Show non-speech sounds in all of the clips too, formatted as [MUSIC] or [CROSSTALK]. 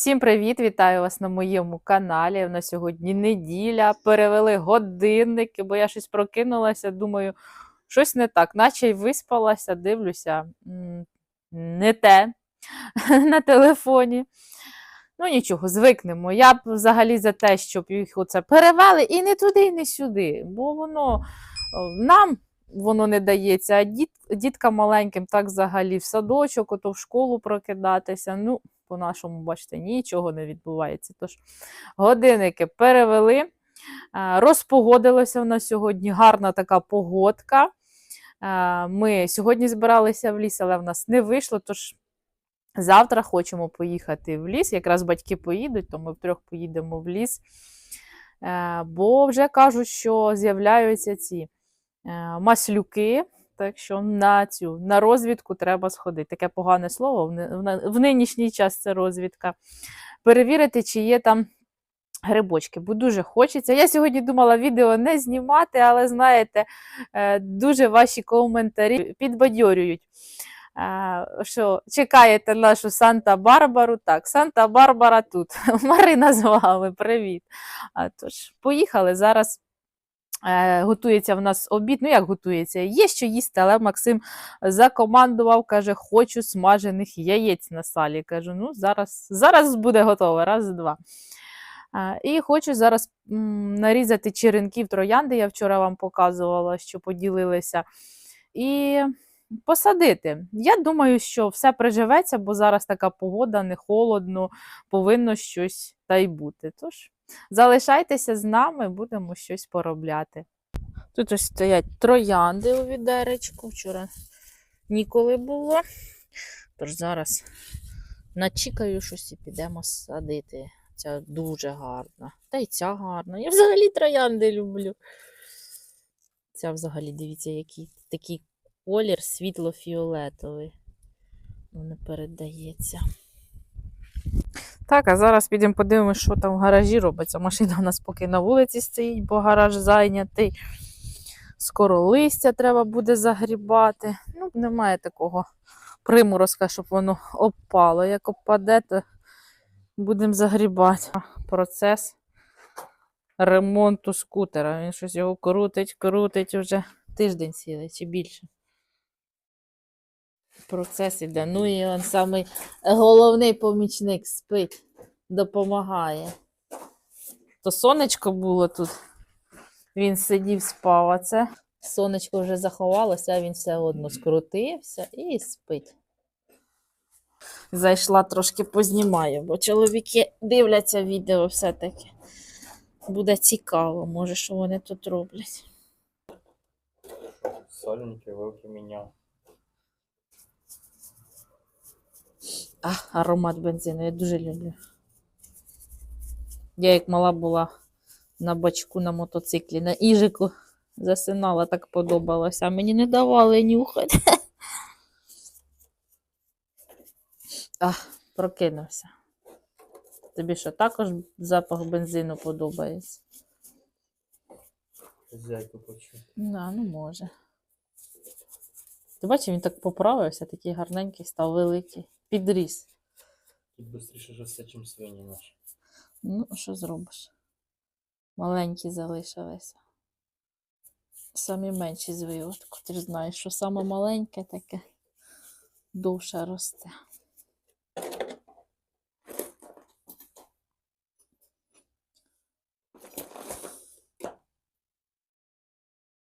Всім привіт! Вітаю вас на моєму каналі. У нас сьогодні неділя. Перевели годинники, бо я щось прокинулася. Думаю, щось не так, наче й виспалася, дивлюся, не те [LAUGHS] на телефоні. Ну нічого, звикнемо. Я б взагалі за те, щоб їх оце перевели і не туди, і не сюди. Бо воно нам воно не дається, а діт, діткам маленьким так взагалі в садочок, ото в школу прокидатися. Ну, по-нашому, бачите, нічого не відбувається. Тож годинники перевели. А, Розпогодилося в нас сьогодні гарна така погодка. Ми сьогодні збиралися в ліс, але в нас не вийшло. Тож завтра хочемо поїхати в ліс. Якраз батьки поїдуть, то ми втрьох поїдемо в ліс. Е, Бо вже кажуть, що з'являються ці е, маслюки. Так що на цю на розвідку треба сходити. Таке погане слово в, нинішній час це розвідка. Перевірити, чи є там грибочки, бо дуже хочеться. Я сьогодні думала відео не знімати, але знаєте, е, дуже ваші коментарі підбадьорюють. Е, Що чекаєте нашу Санта-Барбару? Так, Санта-Барбара тут. [LAUGHS] Марина з вами, привіт. Тож, поїхали зараз. Е, готується в нас обід. Ну, як готується? Є що їсти, але Максим закомандував, каже, хочу смажених яєць на салі. Кажу, ну, зараз, зараз буде готово, раз, два. Е, І хочу зараз нарізати черенків троянди. Я вчора вам показувала, що поділилися. І посадити. Я думаю, що все приживеться, бо зараз така погода, не холодно, повинно щось та й бути. Тож залишайтеся з нами, будемо щось поробляти. Тут ось стоять троянди у відеречку. Вчора ніколи було. Тож зараз начікаю щось і підемо садити. Ця дуже гарна. Та й ця гарна. Я взагалі троянди люблю. Ця взагалі, дивіться, який такий колір світло-фіолетовий. Воно передається. Так, а зараз підемо подивимося, що там в гаражі робиться. Машина у нас поки на вулиці стоїть, бо гараж зайнятий. Скоро листя треба буде загрібати. Ну, немає такого приморозка, щоб воно опало. Як опаде, то будемо загрібати. Процес ремонту скутера. Він щось його крутить, крутить вже тиждень цілий чи більше. Процес іде. Ну і він самий головний помічник спить, допомагає. То сонечко було тут. Він сидів, спав, а це сонечко вже заховалося, а він все одно скрутився і спить. Зайшла трошки познімаю, бо чоловіки дивляться відео все-таки. Буде цікаво, може, що вони тут роблять. Соленький вилки міняв. А, аромат бензину, я дуже люблю. Я як мала була на бачку на мотоциклі, на іжику засинала, так подобалося, а мені не давали нюхати. [LAUGHS] А, прокинувся. Тобі що, також запах бензину подобається? Хазяйку почув. Да, ну може. Ти бачиш, він так поправився, такий гарненький став великий. Підріс. Тут швидше росте, чим свині наші. Ну, що зробиш? Маленькі залишилися. Самі менші з виводку. Ти ж знаєш, що саме маленьке таке довше росте.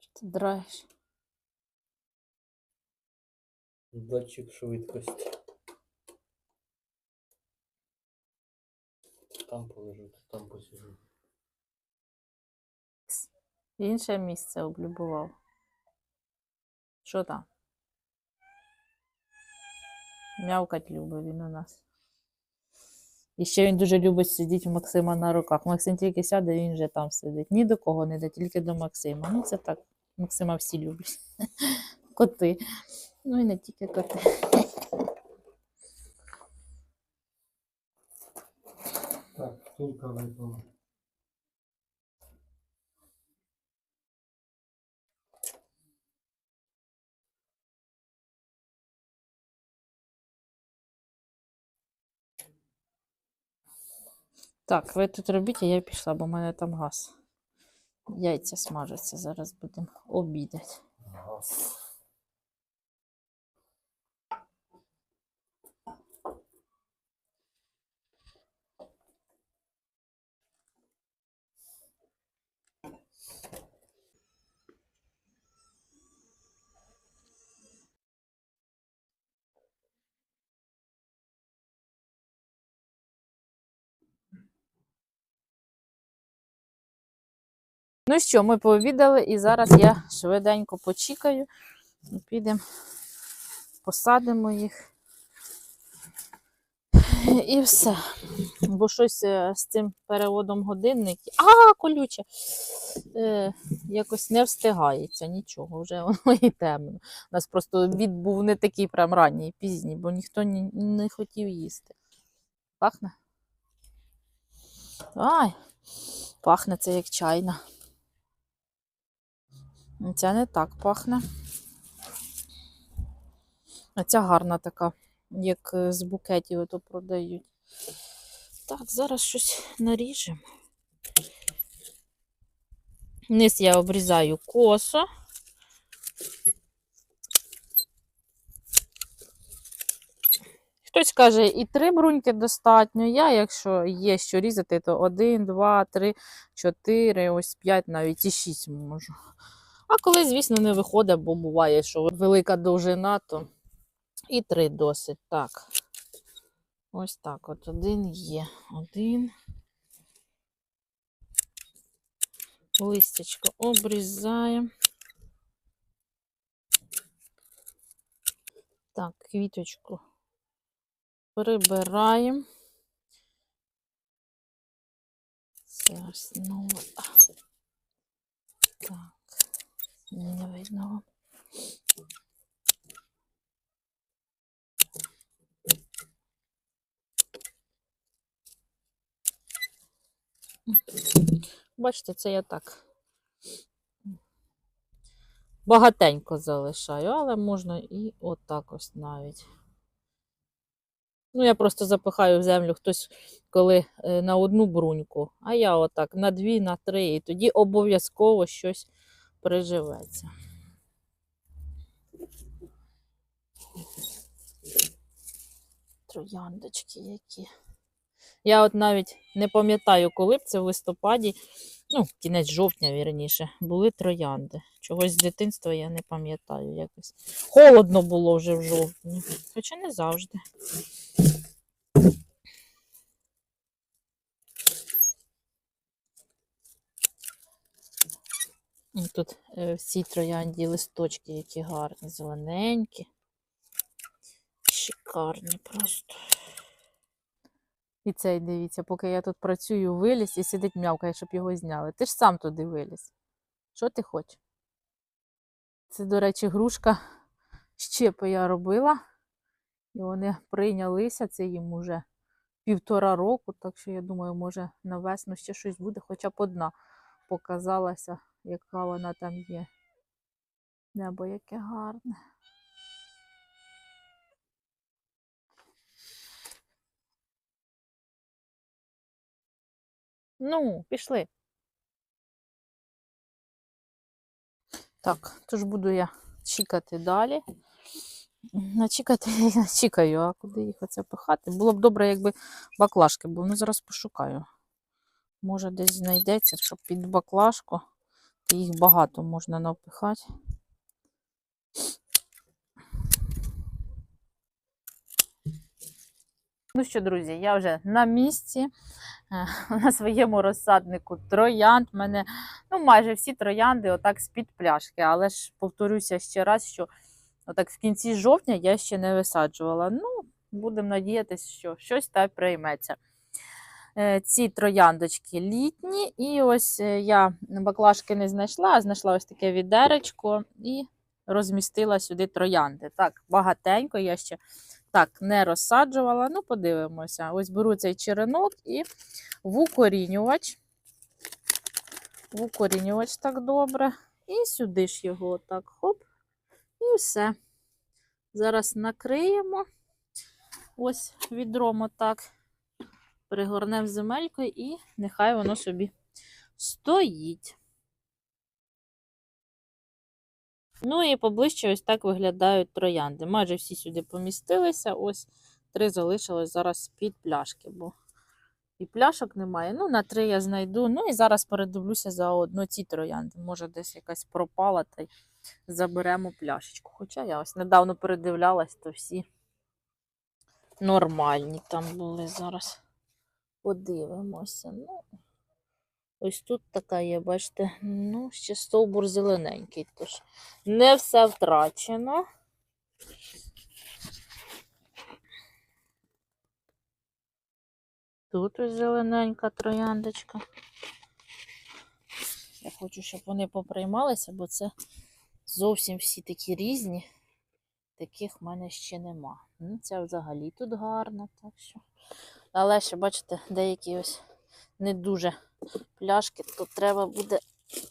Що ти драєш? Датчик швидкості. Там полежу, там посижу. Інше місце облюбував. Що там? Мявкать любить він у нас. І ще він дуже любить сидіти в Максима на руках. Максим тільки сяде, він вже там сидить. Ні до кого не йде, тільки до Максима. Ну, це так. Максима всі люблять. [LAUGHS] Коти. Ну і не тільки коти. Так, втулка випала. Так, ви тут робіть, а я пішла, бо в мене там газ. Яйця смажаться, зараз будемо обідати. Ну що, ми пообідали, і зараз я швиденько почікаю. Підемо, посадимо їх. І все. Бо щось е, з цим переводом годинників. А, колюче! Е, якось не встигається нічого, вже воно і темно. У нас просто обід був не такий прям ранній, пізній, бо ніхто ні, не хотів їсти. Пахне? Ай, пахне це як чайна. Ця не так пахне. А ця гарна така, як е, з букетів ото продають. Так, зараз щось наріжемо. Низ я обрізаю косо. Хтось каже, і три бруньки достатньо. Я, якщо є що різати, то один, два, три, чотири, ось п'ять, навіть і шість можу. А коли, звісно, не виходить, бо буває, що велика довжина, то і три досить. Так. Ось так. От один є. Один. Листячко обрізаємо. Так, квіточку прибираємо. Це основа. Так. Не видно вам. Бачите, це я так багатенько залишаю, але можна і отак ось навіть. Ну, я просто запихаю в землю хтось, коли е, на одну бруньку, а я отак на дві, на три, і тоді обов'язково щось приживеться. Трояндочки які. Я от навіть не пам'ятаю, коли б це в листопаді, ну, кінець жовтня, вірніше, були троянди. Чогось з дитинства я не пам'ятаю якось. Холодно було вже в жовтні, хоча не завжди. Тут е, всі троянді листочки, які гарні, зелененькі. Шикарні просто. І цей, дивіться, поки я тут працюю, виліз і сидить м'явкає, щоб його зняли. Ти ж сам туди виліз. Що ти хочеш? Це, до речі, грушка щепи я робила. І вони прийнялися, це їм уже півтора року, так що я думаю, може на весну ще щось буде, хоча б одна показалася, яка вона там є. Небо яке гарне. Ну, пішли. Так, тож буду я чекати далі. Начікати [LAUGHS] я начікаю, а куди їх оце пихати? Було б добре, якби баклажки були. Ну, зараз пошукаю. Може, десь знайдеться, щоб під баклажку. Їх багато можна напихати. Ну що, друзі, я вже на місці е, [LAUGHS] на своєму розсаднику троянд. У мене ну, майже всі троянди отак з-під пляшки. Але ж повторюся ще раз, що отак в кінці жовтня я ще не висаджувала. Ну, будемо надіятися, що щось та прийметься. Е, Ці трояндочки літні, і ось е, я баклажки не знайшла, а знайшла ось таке відеречко і розмістила сюди троянди. Так, багатенько я ще так не розсаджувала. Ну, подивимося. Ось беру цей черенок і в укорінювач. В укорінювач так добре. І сюди ж його отак хоп. І все. Зараз накриємо. Ось відром отак пригорнемо земелькою і нехай воно собі стоїть. Ну і поближче ось так виглядають троянди. Майже всі сюди помістилися. Ось три залишилось зараз під пляшки, бо і пляшок немає. Ну, на три я знайду. Ну і зараз передивлюся заодно ці троянди. Може, десь якась пропала, та й заберемо пляшечку. Хоча я ось недавно передивлялась, то всі нормальні там були зараз. Подивимося. Ну, ось тут така є, бачите, ну, ще стовбур зелененький, тож не все втрачено. Тут ось зелененька трояндочка. Я хочу, щоб вони поприймалися, бо це зовсім всі такі різні. Таких в мене ще нема. Ну, ця взагалі тут гарна, так що. Але ще, бачите, деякі ось не дуже пляшки, то треба буде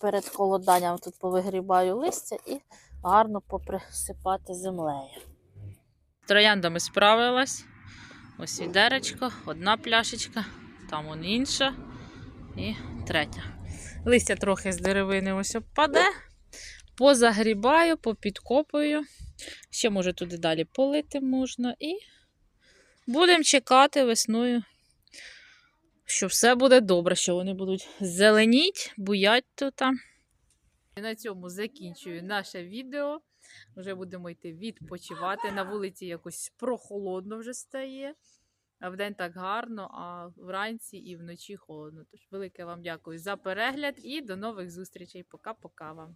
перед холоданням тут повигрібаю листя і гарно поприсипати землею. З трояндами справилась. Ось відеречко, одна пляшечка, там он інша і третя. Листя трохи з деревини ось обпаде. Позагрібаю, попідкопую. Ще, може, туди далі полити можна. І будемо чекати весною, що все буде добре, що вони будуть зеленіть, буять тут. І на цьому закінчую наше відео. Вже будемо йти відпочивати. На вулиці якось прохолодно вже стає. А вдень так гарно, а вранці і вночі холодно. Тож велике вам дякую за перегляд і до нових зустрічей. Пока-пока вам.